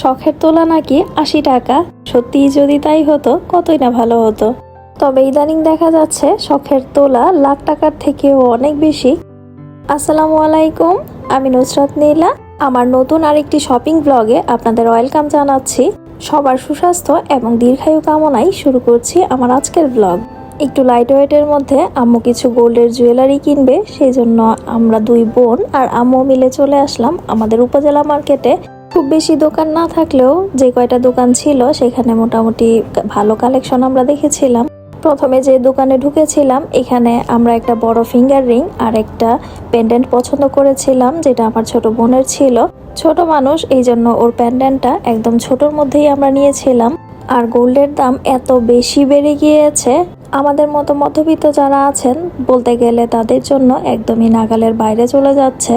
শখের তোলা নাকি আশি টাকা? সত্যিই যদি তাই হতো, কতই না ভালো হতো। তবে ইদানিং দেখা যাচ্ছে শখের তোলা লাখ টাকার থেকেও অনেক বেশি। আসসালামু আলাইকুম, আমি নুসরাত নীলা। আমার নতুন আরেকটি শপিং ব্লগে আপনাদের ওয়েলকাম জানাচ্ছি। সবার সুস্বাস্থ্য এবং দীর্ঘায়ু কামনায় শুরু করছি আমার আজকের ব্লগ। একটু লাইট ওয়েটের মধ্যে আম্মু কিছু গোল্ডের জুয়েলারি কিনবে সেই জন্য আমরা দুই বোন আর আম্মু মিলে চলে আসলাম আমাদের উপজেলা মার্কেটে। খুব বেশি দোকান না থাকলেও যে কয়টা দোকান ছিল, সেখানে মোটামুটি ভালো কালেকশন আমরা দেখেছিলাম। প্রথমে যে দোকানে ঢুকেছিলাম, এখানে আমরা একটা বড় ফিঙ্গার রিং আর একটা পেন্ডেন্ট পছন্দ করেছিলাম, যেটা আমার ছোট বোনের ছিল। ছোট মানুষ, এই জন্য ওর প্যান্ডেন্টটা একদম ছোটর মধ্যেই আমরা নিয়েছিলাম। আর গোল্ডের দাম এত বেশি বেড়ে গিয়েছে, আমাদের মতো মধ্যবিত্ত যারা আছেন, বলতে গেলে তাদের জন্য একদমই নাগালের বাইরে চলে যাচ্ছে।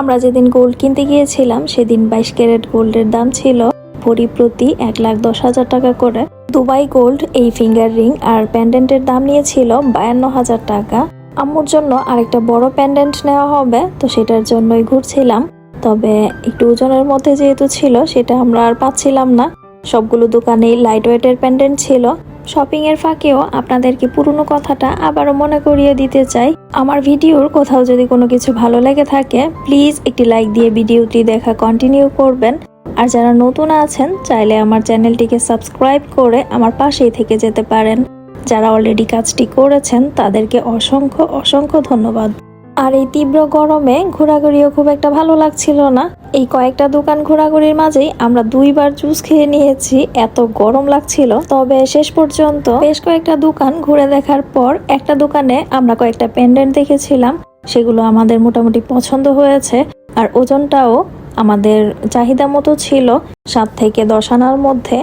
আমরা যেদিন গোল্ড কিনতে গিয়েছিলাম, সেদিন বাইশ ক্যারেট গোল্ডের দাম ছিল ভরি প্রতি এক লাখ দশ হাজার টাকা করে। দুবাই গোল্ড এই ফিঙ্গার রিং আর প্যান্ডেন্টের দাম নিয়েছিল বায়ান্ন হাজার টাকা। আম্মুর জন্য আরেকটা বড় প্যান্ডেন্ট নেওয়া হবে, তো সেটার জন্যই ঘুরছিলাম। তবে একটু ওজনের মধ্যে যেহেতু ছিল, সেটা আমরা আর পাচ্ছিলাম না। সবগুলো দোকানেই লাইট ওয়েটের প্যান্ডেন্ট ছিল। শপিং এর ফাঁকেও আপনাদেরকে পুরনো কথাটা আবারও মনে করিয়ে দিতে চাই। আমার ভিডিওর কোথাও যদি কোনো কিছু ভালো লেগে থাকে প্লিজ একটি লাইক দিয়ে ভিডিওটি দেখা কন্টিনিউ করবেন। আর যারা নতুন আছেন, চাইলে আমার চ্যানেলটিকে সাবস্ক্রাইব করে আমার পাশেই থেকে যেতে পারেন। যারা অলরেডি কাজটি করেছেন, তাদেরকে অসংখ্য অসংখ্য ধন্যবাদ। আর এই তীব্র গরমে ঘোরাঘুরিও খুব একটা ভালো লাগছিল না। এই কয়েকটা দোকান ঘোরাঘুরির মাঝেই আমরা দুইবার জুস খেয়ে নিয়েছি, এত গরম লাগছিল। তবে শেষ পর্যন্ত বেশ কয়েকটা দোকান ঘুরে দেখার পর একটা দোকানে আমরা কয়েকটা পেন্ডেন্ট দেখেছিলাম, সেগুলো আমাদের মোটামুটি পছন্দ হয়েছে। আর ওজনটাও আমাদের চাহিদা মতো ছিল, সাত থেকে দশ আনার মধ্যে।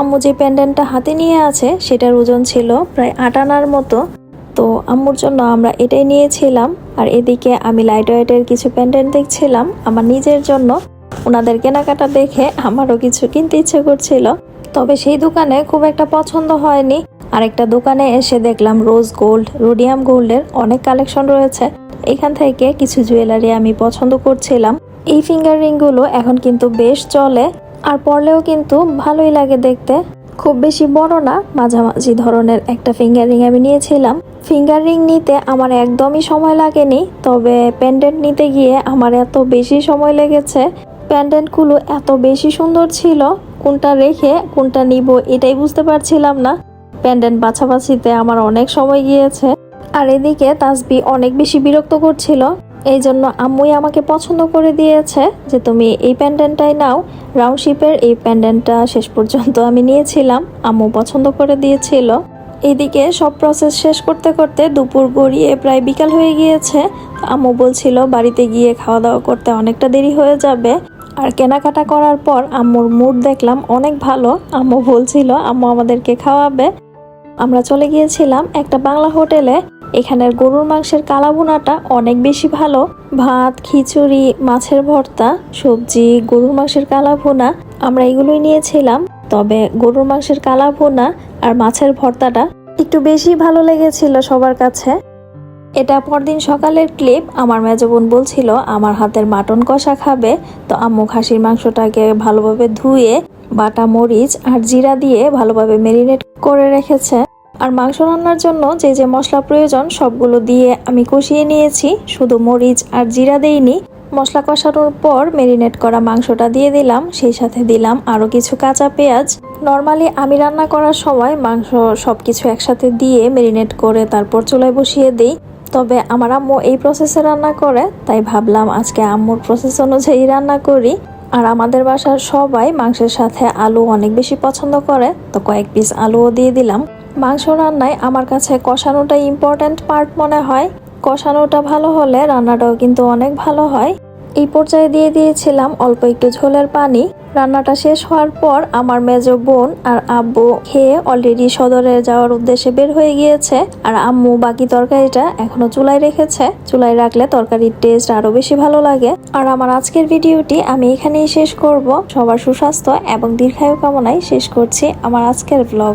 আম্মু যে প্যান্ডেন্টটা হাতে নিয়ে আছে, সেটার ওজন ছিল প্রায় আট আনার মতো। তো আম্মুর জন্য আমরা এটাই নিয়েছিলাম। আর এদিকে আমি লাইট ওয়েটের কিছু প্যান্ডেন্ট দেখছিলাম, আমার নিজের জন্য। ওনাদের কেনাকাটা দেখে আমারও কিছু কিনতে ইচ্ছে করছিল। তবে সেই দোকানে খুব একটা পছন্দ হয়নি। আরেকটা দোকানে এসে দেখলাম রোজ গোল্ড রোডিয়াম গোল্ডের অনেক কালেকশন রয়েছে। এখান থেকে কিছু জুয়েলারি আমি পছন্দ করছিলাম। এই ফিঙ্গার রিংগুলো এখন কিন্তু বেশ চলে, আর পরলেও কিন্তু ভালোই লাগে দেখতে। খুব বেশি বড় না, মাঝামাঝি ধরনের একটা ফিঙ্গার রিং আমি নিয়েছিলাম। ফিঙ্গার রিং নিতে আমার একদমই সময় লাগেনি, তবে প্যান্ডেন্ট নিতে গিয়ে আমার এত বেশি সময় লেগেছে। প্যান্ডেন্টগুলো এত বেশি সুন্দর ছিল, কোনটা রেখে কোনটা নিব এটাই বুঝতে পারছিলাম না। প্যান্ডেন্ট বাছাবাছিতে আমার অনেক সময় গিয়েছে। আর এদিকে তাসবি অনেক বেশি বিরক্ত করছিল। এই জন্য আম্মুই আমাকে পছন্দ করে দিয়েছে যে তুমি এই প্যান্ডেন্টটাই নাও। রাউন্ড শিপের এই প্যান্ডেন্টটা শেষ পর্যন্ত আমি নিয়েছিলাম। আম্মু পছন্দ করে দিয়েছিল। এদিকে সব প্রসেস শেষ করতে করতে দুপুর গড়িয়ে প্রায় বিকাল হয়ে গিয়েছে। আম্মু বলছিল, বাড়িতে গিয়ে খাওয়া দাওয়া করতে অনেকটা দেরি হয়ে যাবে। আর কেনাকাটা করার পর আম্মুর মুড দেখলাম অনেক ভালো। আম্মু বলছিল, আম্মু আমাদেরকে খাওয়াবে। আমরা চলে গিয়েছিলাম একটা বাংলা হোটেলে। এখানের গরুর মাংসের কালাভুনাটা অনেক বেশি ভালো। ভাত, খিচুড়ি, মাছের ভর্তা, সবজি, গরুর মাংসের কালাভুনা আমরা এগুলোই নিয়েছিলাম। তবে গরুর মাংসের কালাভুনা আর মাছের ভর্তাটা একটু বেশি ভালো লেগেছিল সবার কাছে। এটা পরদিন সকালের ক্লিপ। আমার মেজ বোন বলছিল, আমার হাতের মাটন কষা খাবে। তো আম্মু খাসির মাংসটাকে ভালোভাবে ধুয়ে, বাটা মরিচ আর জিরা দিয়ে ভালোভাবে মেরিনেট করে রেখেছে। আর মাংস রান্নার জন্য যে যে মশলা প্রয়োজন, সবগুলো দিয়ে আমি কষিয়ে নিয়েছি। শুধু মরিচ আর জিরা দেইনি। মশলা কষানোর পর মেরিনেট করা মাংসটা দিয়ে দিলাম। সেই সাথে দিলাম আরও কিছু কাঁচা পেঁয়াজ। নর্মালি আমি রান্না করার সময় মাংস সব কিছু একসাথে দিয়ে মেরিনেট করে তারপর চুলায় বসিয়ে দিই। তবে আমার আম্মু এই প্রসেসে রান্না করে, তাই ভাবলাম আজকে আম্মুর প্রসেস অনুযায়ী রান্না করি। আর আমাদের বাসার সবাই মাংসের সাথে আলু অনেক বেশি পছন্দ করে, তো কয়েক পিস আলুও দিয়ে দিলাম। মাংস রান্নায় আমার কাছে কষানোটা ইম্পর্ট্যান্ট পার্ট মনে হয়। কষানোটা ভালো হলে রান্নাটাও কিন্তু অনেক ভালো হয়। এই পর্যায়ে দিয়ে দিয়েছিলাম অল্প একটু ঝোলের পানি। রান্নাটা শেষ হওয়ার পর আমার মেজ বোন আর আব্বু খেয়ে অলরেডি সদরে যাওয়ার উদ্দেশ্যে বের হয়ে গিয়েছে। আর আম্মু বাকি তরকারিটা এখনও চুলায় রেখেছে। চুলায় রাখলে তরকারির টেস্ট আরও বেশি ভালো লাগে। আর আমার আজকের ভিডিওটি আমি এখানেই শেষ করব। সবার সুস্বাস্থ্য এবং দীর্ঘায়ু কামনায় শেষ করছি আমার আজকের ব্লগ